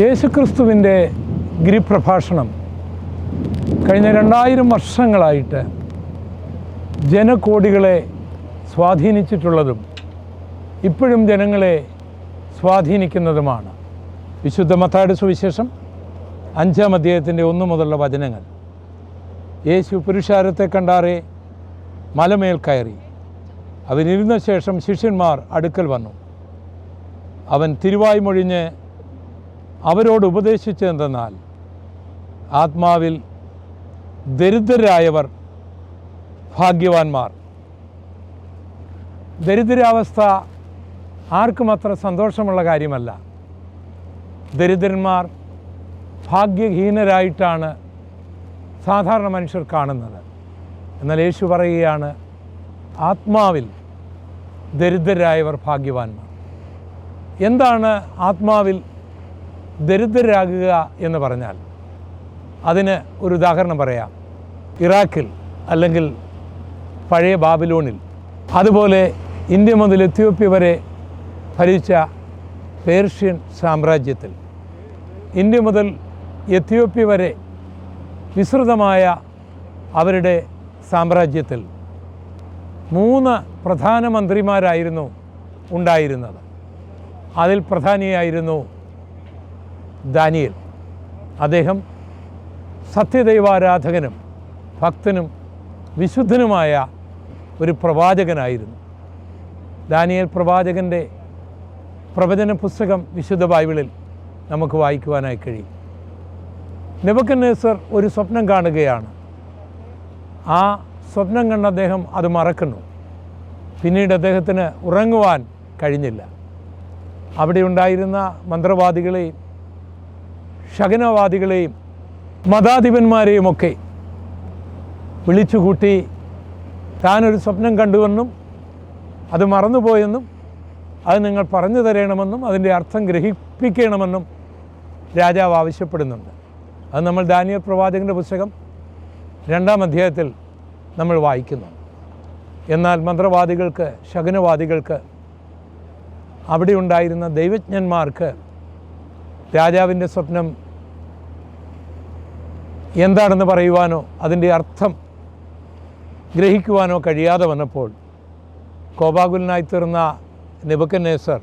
യേശുക്രിസ്തുവിന്റെ ഗിരിപ്രഭാഷണം കഴിഞ്ഞ രണ്ടായിരം വർഷങ്ങളായിട്ട് ജനകോടികളെ സ്വാധീനിച്ചിട്ടുള്ളതും ഇപ്പോഴും ജനങ്ങളെ സ്വാധീനിക്കുന്നതുമാണ്. വിശുദ്ധ മത്തായുടെ സുവിശേഷം അഞ്ചാം അധ്യായത്തിന്റെ ഒന്നു മുതലുള്ള വചനങ്ങൾ. യേശു പുരുഷാരത്തെ കണ്ടാറെ മലമേൽ കയറി. അവനിരുന്ന ശേഷം ശിഷ്യന്മാർ അടുക്കൽ വന്നു. അവൻ തിരുവായി മൊഴിഞ്ഞ് അവരോട് ഉപദേശിച്ചതെന്തെന്നാൽ ആത്മാവിൽ ദരിദ്രരായവർ ഭാഗ്യവാന്മാർ. ദരിദ്രാവസ്ഥ ആർക്കും അത്ര സന്തോഷമുള്ള കാര്യമല്ല. ദരിദ്രന്മാർ ഭാഗ്യഹീനരായിട്ടാണ് സാധാരണ മനുഷ്യർ കാണുന്നത്. എന്നാൽ യേശു പറയുകയാണ് ആത്മാവിൽ ദരിദ്രരായവർ ഭാഗ്യവാന്മാർ. എന്താണ് ആത്മാവിൽ ദരിദ്രരാകുക എന്ന് പറഞ്ഞാൽ അതിന് ഒരു ഉദാഹരണം പറയാം. ഇറാഖിൽ അല്ലെങ്കിൽ പഴയ ബാബിലോണിൽ. അതുപോലെ ഇന്ത്യ മുതൽ എത്യോപ്യ വരെ ഭരിച്ച പേർഷ്യൻ സാമ്രാജ്യത്തിൽ. ഇന്ത്യ മുതൽ എത്യോപ്യ വരെ വിസ്തൃതമായ അവരുടെ സാമ്രാജ്യത്തിൽ മൂന്ന് പ്രധാനമന്ത്രിമാരായിരുന്നു ഉണ്ടായിരുന്നത്. അതിൽ പ്രധാനിയായിരുന്നു ദാനിയൽ. അദ്ദേഹം സത്യദൈവാരാധകനും ഭക്തനും വിശുദ്ധനുമായ ഒരു പ്രവാചകനായിരുന്നു. ദാനിയൽ പ്രവാചകന്റെ പ്രവചന പുസ്തകം വിശുദ്ധ ബൈബിളിൽ നമുക്ക് വായിക്കുവാനായി കഴിയും. നെബക്കന്നേസർ ഒരു സ്വപ്നം കാണുകയാണ്. ആ സ്വപ്നം കണ്ട അദ്ദേഹം അത് മറക്കുന്നു. പിന്നീട് അദ്ദേഹത്തിന് ഉറങ്ങുവാൻ കഴിഞ്ഞില്ല. അവിടെ ഉണ്ടായിരുന്ന മന്ത്രവാദികളെയും ശകനവാദികളെയും മതാധിപന്മാരെയുമൊക്കെ വിളിച്ചുകൂട്ടി താനൊരു സ്വപ്നം കണ്ടുവെന്നും അത് മറന്നുപോയെന്നും അത് നിങ്ങൾ പറഞ്ഞു തരണമെന്നും അതിന്റെ അർത്ഥം ഗ്രഹിപ്പിക്കണമെന്നും രാജാവ് ആവശ്യപ്പെടുന്നുണ്ട്. അത് നമ്മൾ ദാനിയൽ പ്രവാചകന്റെ പുസ്തകം രണ്ടാം അധ്യായത്തിൽ നമ്മൾ വായിക്കുന്നു. എന്നാൽ മന്ത്രവാദികൾക്ക് ശകുനവാദികൾക്ക് അവിടെ ഉണ്ടായിരുന്ന ദൈവജ്ഞന്മാർക്ക് രാജാവിന്റെ സ്വപ്നം എന്താണെന്ന് പറയുവാനോ അതിന്റെ അർത്ഥം ഗ്രഹിക്കുവാനോ കഴിയാതെ വന്നപ്പോൾ കോപാകുലനായി തീർന്ന നെബുക്കന്നേസർ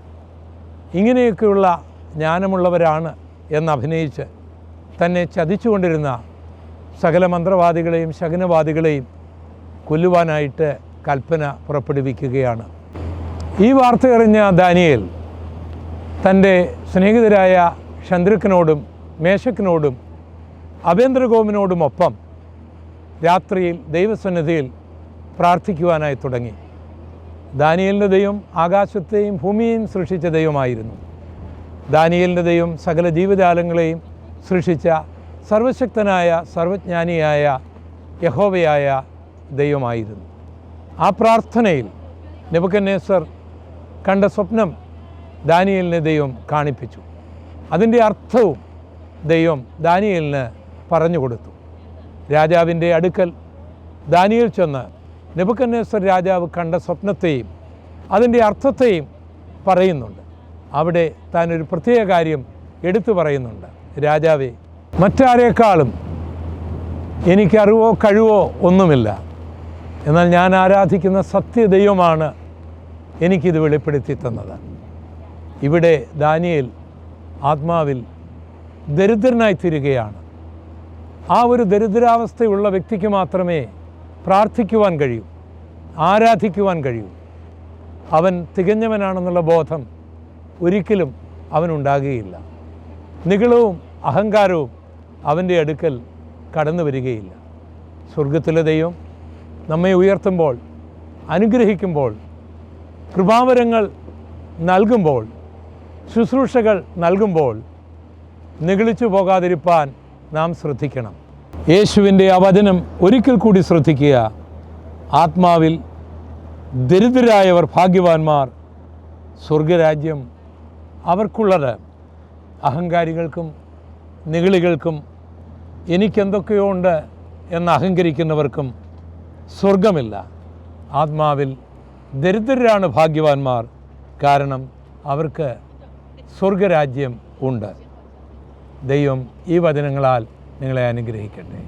ഇങ്ങനെയൊക്കെയുള്ള ജ്ഞാനമുള്ളവരാണ് എന്നഭിനയിച്ച് തന്നെ ചതിച്ചുകൊണ്ടിരുന്ന സകല മന്ത്രവാദികളെയും ശകുനവാദികളെയും കൊല്ലുവാനായിട്ട് കൽപ്പന പുറപ്പെടുവിക്കുകയാണ്. ഈ വാർത്ത അറിഞ്ഞ ദാനിയേൽ തന്റെ സ്നേഹിതരായ ശന്ദ്രുക്കനോടും മേശക്കിനോടും അഭേന്ദ്രഗോമിനോടുമൊപ്പം രാത്രിയിൽ ദൈവസന്നിധിയിൽ പ്രാർത്ഥിക്കുവാനായി തുടങ്ങി. ദാനിയലിന്റെ ദൈവം ആകാശത്തെയും ഭൂമിയെയും സൃഷ്ടിച്ച ദൈവമായിരുന്നു. ദാനിയലിന്റെ ദൈവം സകല ജീവജാലങ്ങളെയും സൃഷ്ടിച്ച സർവശക്തനായ സർവജ്ഞാനിയായ യഹോവയായ ദൈവമായിരുന്നു. ആ പ്രാർത്ഥനയിൽ നെബുക്കന്നേസർ കണ്ട സ്വപ്നം ദാനിയലിനെ ദൈവം കാണിപ്പിച്ചു. അതിന്റെ അർത്ഥവും ദൈവം ദാനിയലിന് പറഞ്ഞു കൊടുത്തു. രാജാവിന്റെ അടുക്കൽ ദാനിയൽ ചെന്ന് നെബുക്കന്നേശ്വർ രാജാവ് കണ്ട സ്വപ്നത്തെയും അതിന്റെ അർത്ഥത്തെയും പറയുന്നുണ്ട്. അവിടെ താൻ ഒരു പ്രത്യേക കാര്യം എടുത്തു പറയുന്നുണ്ട്. രാജാവെ മറ്റാരേക്കാളും എനിക്കറിവോ കഴിവോ ഒന്നുമില്ല. എന്നാൽ ഞാൻ ആരാധിക്കുന്ന സത്യദൈവമാണ് എനിക്കിത് വെളിപ്പെടുത്തി തന്നത്. ഇവിടെ ദാനിയേൽ ആത്മാവിൽ ദരിദ്രനായി തീരുകയാണ് ആ ഒരു ദരിദ്രാവസ്ഥയുള്ള വ്യക്തിക്ക് മാത്രമേ പ്രാർത്ഥിക്കുവാൻ കഴിയൂ ആരാധിക്കുവാൻ കഴിയൂ. അവൻ തികഞ്ഞവനാണെന്നുള്ള ബോധം ഒരിക്കലും അവനുണ്ടാകുകയില്ല. നികളവും അഹങ്കാരവും അവന്റെ അടുക്കൽ കടന്നു വരികയില്ല. സ്വർഗത്തിലെ ദൈവം നമ്മെ ഉയർത്തുമ്പോൾ അനുഗ്രഹിക്കുമ്പോൾ കൃപാവരങ്ങൾ നൽകുമ്പോൾ ശുശ്രൂഷകൾ നൽകുമ്പോൾ നിഗളിച്ചു പോകാതിരിപ്പാൻ നാം ശ്രദ്ധിക്കണം. യേശുവിന്റെ ആ വചനം ഒരിക്കൽ കൂടി ശ്രദ്ധിക്കുക. ആത്മാവിൽ ദരിദ്രരായവർ ഭാഗ്യവാന്മാർ സ്വർഗരാജ്യം അവർക്കുള്ളത്. അഹങ്കാരികൾക്കും നിഗളികൾക്കും എനിക്കെന്തൊക്കെയോ ഉണ്ട് എന്ന് അഹങ്കരിക്കുന്നവർക്കും സ്വർഗമില്ല ആത്മാവിൽ ദരിദ്രരാണ് ഭാഗ്യവാന്മാർ. കാരണം അവർക്ക് സ്വർഗരാജ്യം ഉണ്ട്. ദൈവം ഈ വചനങ്ങളാൽ നിങ്ങളെ അനുഗ്രഹിക്കട്ടെ.